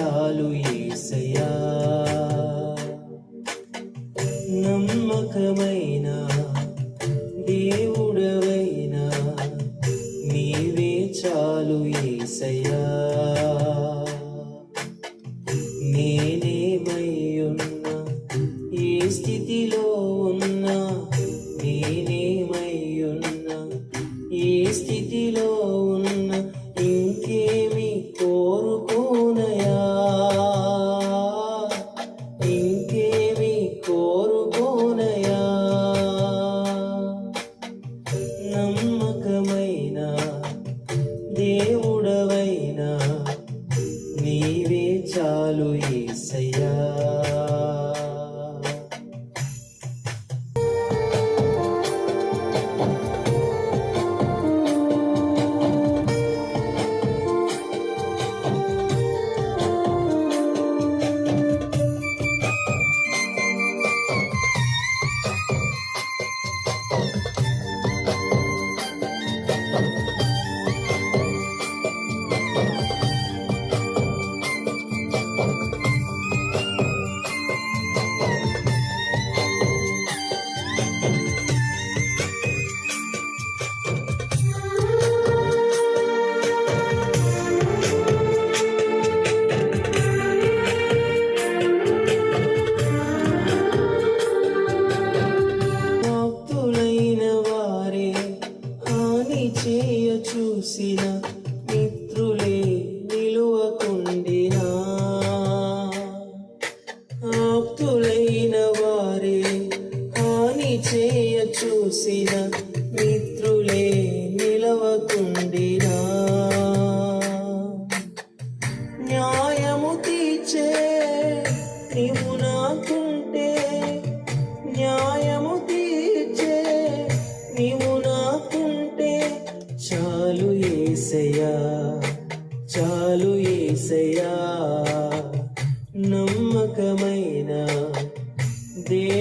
चालू చాలు ఏసయ్యా. నీవు నాకుంటే న్యాయము తీర్చే. నీవు నాకుంటే చాలు ఏసయ్యా చాలు ఏసయ్యా. నమ్మకమైన దే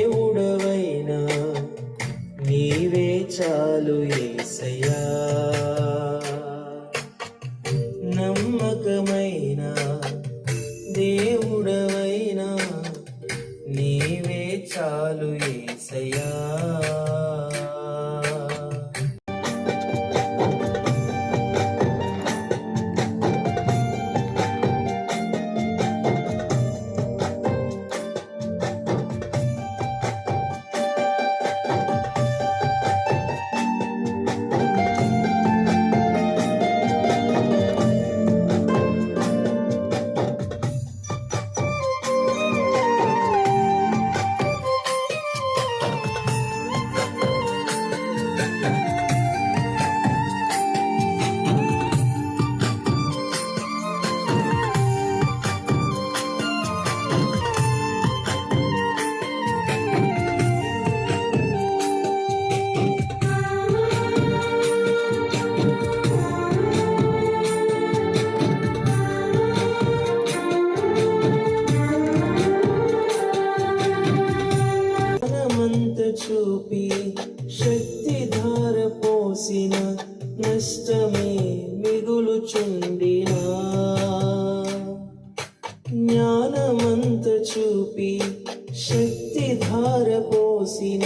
శక్తిధార శక్తి ధార పోసిన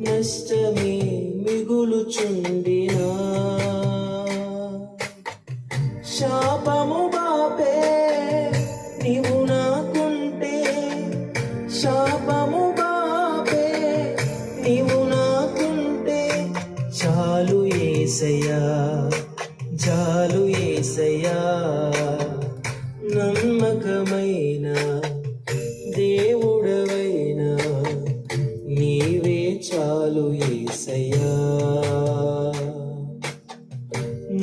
నష్టమే మిగులుచుండినా. శాపము బాపే నీవు నాకుంటే శాపము బాపే నీవు నాకుంటే చాలు ఏసయ్యా. ఏసయ్యా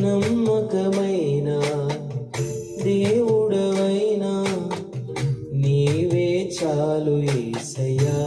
నమ్మకమైన దేవుడవైనా నీవే చాలు ఏసయ్యా.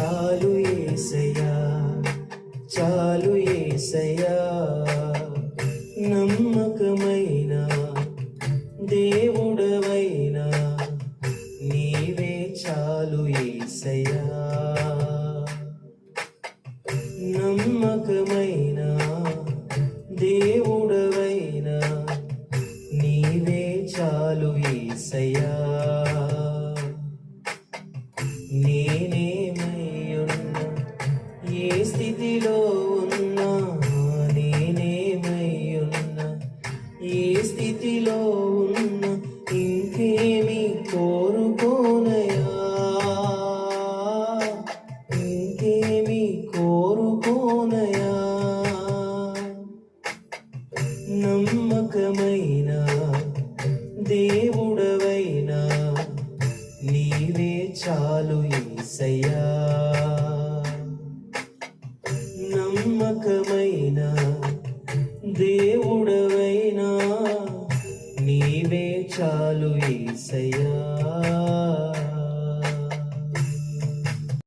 చాలు